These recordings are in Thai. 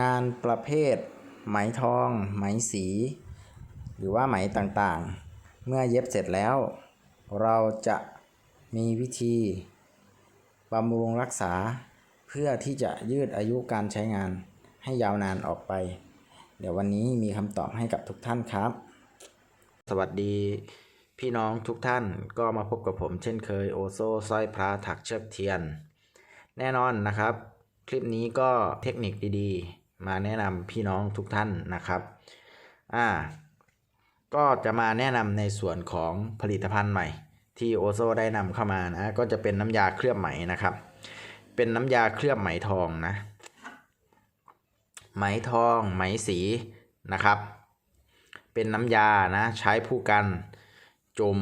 งานประเภท ไหมทอง ไหมสี หรือว่าไหมต่างๆ เมื่อเย็บเสร็จแล้ว เราจะมีวิธีบำรุงรักษาเพื่อที่จะยืดอายุการใช้งานให้ยาวนานออกไป เดี๋ยววันนี้มีคำตอบให้กับทุกท่านครับ สวัสดีพี่น้องทุกท่านก็มาพบกับผมเช่นเคยโอโซสร้อยพระถักเชือกเทียน แน่นอนนะครับ คลิปนี้ก็เทคนิคดีๆ มาแนะนำพี่น้องทุกท่านนะครับอ่าก็จะมาแนะนำในส่วนของผลิตภัณฑ์ใหม่ ที่โอโซได้นำเข้ามานะก็จะเป็นน้ำยาเคลือบไหมนะครับ เป็นน้ำยาเคลือบไหมทองนะไหมทอง ไหมสีนะครับ เป็นน้ำยานะใช้ผู้กันจุ่ม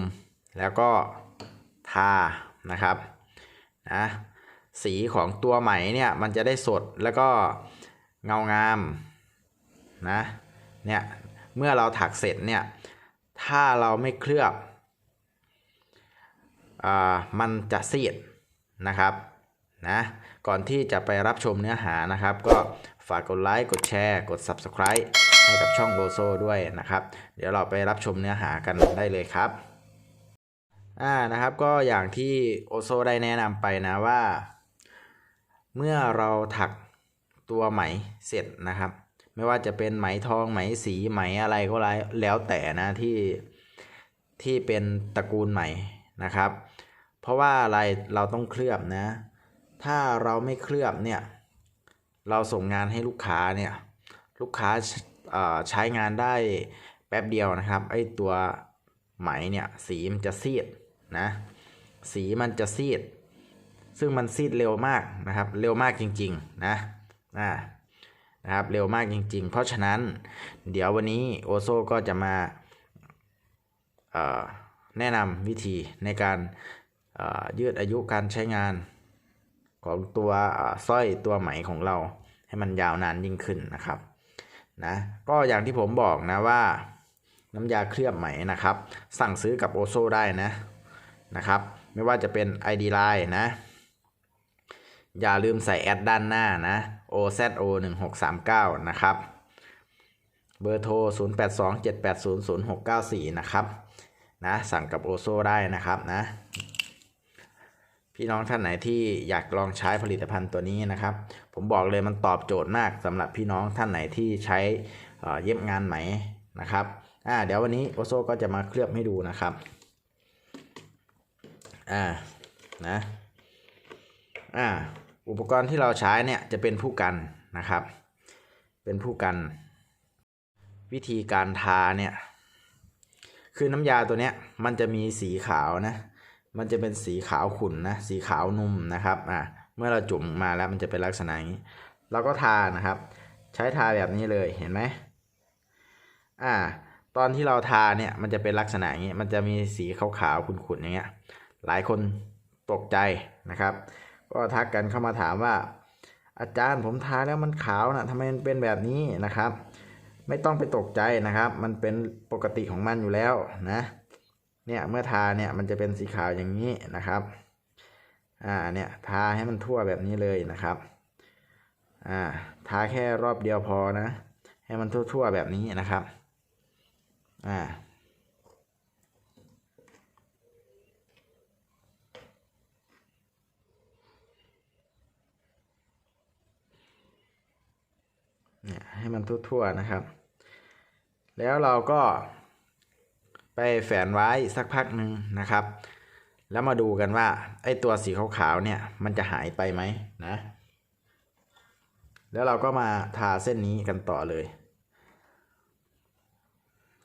แล้วก็ทานะครับนะสีของตัวไหมเนี่ยมันจะได้สดแล้วก็ เงางามนะเนี่ยเมื่อเราถักเสร็จเนี่ยถ้าเราไม่เคลือบอมันจะซีดนะครับนะก่อนที่จะไปรับชมเนื้อหานะครับ ก็ฝากกดไลค์กดแชร์กด Subscribe ให้กับช่องโบโซด้วยนะครับ เดี๋ยวเราไปรับชมเนื้อหากันได้เลยครับอ่านะครับก็อย่างที่โอโซได้แนะนำไปนะว่า เมื่อเราถัก ตัวไหมเสร็จนะครับ ไม่ว่าจะเป็นไหมทองไหมสีไหมอะไรก็แล้วแต่นะที่ที่เป็นตระกูลไหมนะครับ เพราะว่าอะไรเราต้องเคลือบนะ ถ้าเราไม่เคลือบเนี่ยเราส่งงานให้ลูกค้าเนี่ยลูกค้าใช้งานได้แป๊บเดียวนะครับไอตัวไหมเนี่ยสีมันจะซีดนะสีมันจะซีด ซึ่งมันซีดเร็วมากนะครับ เร็วมากจริง ๆ นะ นะนะครับเร็วมากจริง ๆ เพราะฉะนั้นเดี๋ยววันนี้โอโซก็จะมาแนะนำวิธีในการยืดอายุการใช้งานของตัวสร้อยตัวไหมของเราให้มันยาวนานยิ่งขึ้นนะครับนะก็อย่างที่ผมบอกนะว่าน้ำยาเคลือบไหมนะครับ สั่งซื้อกับโอโซได้นะนะครับ ไม่ว่าจะเป็น ID Line นะ อย่าลืมใส่แอดด้านหน้านะ OZO 1 6 3 9นะครับ เบอร์โทร 0827800694 นะครับ นะ สั่งกับโอโซได้นะครับนะ พี่น้องท่านไหนที่อยากลองใช้ผลิตภัณฑ์ตัวนี้นะครับ ผมบอกเลยมันตอบโจทย์มากสำหรับพี่น้องท่านไหนที่ใช้เย็บงานไหมนะครับ อ่า เดี๋ยววันนี้โอโซก็จะมาเคลือบให้ดูนะครับ อ่า นะ อ่าอุปกรณ์ที่เราใช้เนี่ยจะเป็นผู้กันนะครับ เป็นผู้กัน วิธีการทาเนี่ยคือน้ำยาตัวเนี้ยมันจะมีสีขาวนะมันจะเป็นสีขาวขุ่นนะสีขาวนุ่มนะครับอ่าเมื่อเราจุ่มมาแล้วมันจะเป็นลักษณะอย่างนี้ เราก็ทานะครับ ใช้ทาแบบนี้เลยเห็นไหมอ่า ตอนที่เราทาเนี่ยมันจะเป็นลักษณะอย่างนี้มันจะมีสีขาวๆขุ่นๆอย่างเงี้ยหลายคนตกใจนะครับ ก็ทักกันเข้ามาถามว่า อาจารย์ผมทาแล้วมันขาวนะทำไมมันเป็นแบบนี้นะครับ ไม่ต้องไปตกใจนะครับ มันเป็นปกติของมันอยู่แล้วนะเนี่ยเมื่อทาเนี่ยมันจะเป็นสีขาวอย่างนี้นะครับอ่าเนี่ยทาให้มันทั่วแบบนี้เลยนะครับอ่าทาแค่รอบเดียวพอนะ ให้มันทั่วๆแบบนี้นะครับอ่า เนี่ยให้มันทั่วๆนะครับ แล้วเราก็ไปแฝนไว้สักพักหนึ่งนะครับ แล้วมาดูกันว่าไอ้ตัวสีขาวๆเนี่ยมันจะหายไปไหมนะ แล้วเราก็มาทาเส้นนี้กันต่อเลย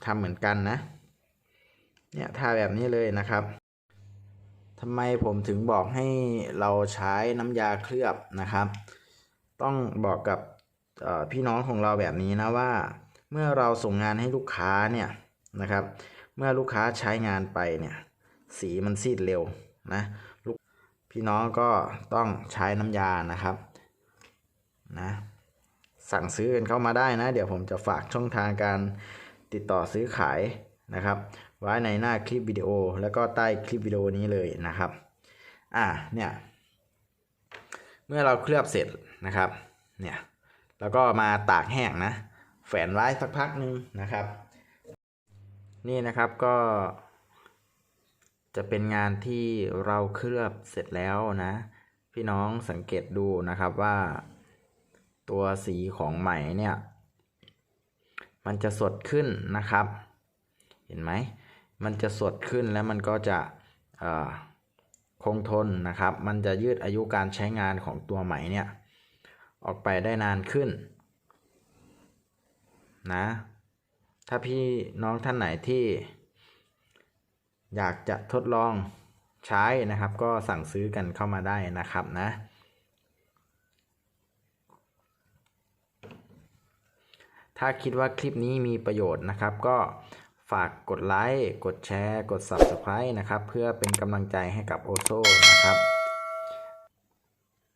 ทำเหมือนกันนะ เนี่ยทาแบบนี้เลยนะครับทำไมผมถึงบอกให้เราใช้น้ำยาเคลือบนะครับ ต้องบอกกับ พี่น้องของเราแบบนี้นะว่า เมื่อเราส่งงานให้ลูกค้าเนี่ยนะครับ เมื่อลูกค้าใช้งานไปเนี่ยสีมันซีดเร็วนะลูกพี่น้องก็ต้องใช้น้ำยานะครับนะสั่งซื้อกันเข้ามาได้นะ เดี๋ยวผมจะฝากช่องทางการติดต่อซื้อขายนะครับ ไว้ในหน้าคลิปวิดีโอ แล้วก็ใต้คลิปวิดีโอนี้เลยนะครับอ่าเนี่ยเมื่อเราเคลือบเสร็จนะครับเนี่ย แล้วก็มาตากแห้งนะ แฝนไว้สักพักหนึงนะครับ นี่นะครับก็ จะเป็นงานที่เราเคลือบเสร็จแล้วนะ พี่น้องสังเกตดูนะครับว่า ตัวสีของไหมเนี่ย มันจะสดขึ้นนะครับ เห็นไหม มันจะสดขึ้นแล้วมันก็จะคงทนนะครับ มันจะยืดอายุการใช้งานของตัวไหมเนี่ย ออกไปได้นานขึ้น นะ ถ้าพี่น้องท่านไหนที่ อยากจะทดลองใช้นะครับ ก็สั่งซื้อกันเข้ามาได้นะครับนะ ถ้าคิดว่าคลิปนี้มีประโยชน์นะครับ ก็ฝากกดไลค์ กดแชร์ กด Subscribe นะครับ เพื่อเป็นกำลังใจให้กับโอโซนะครับ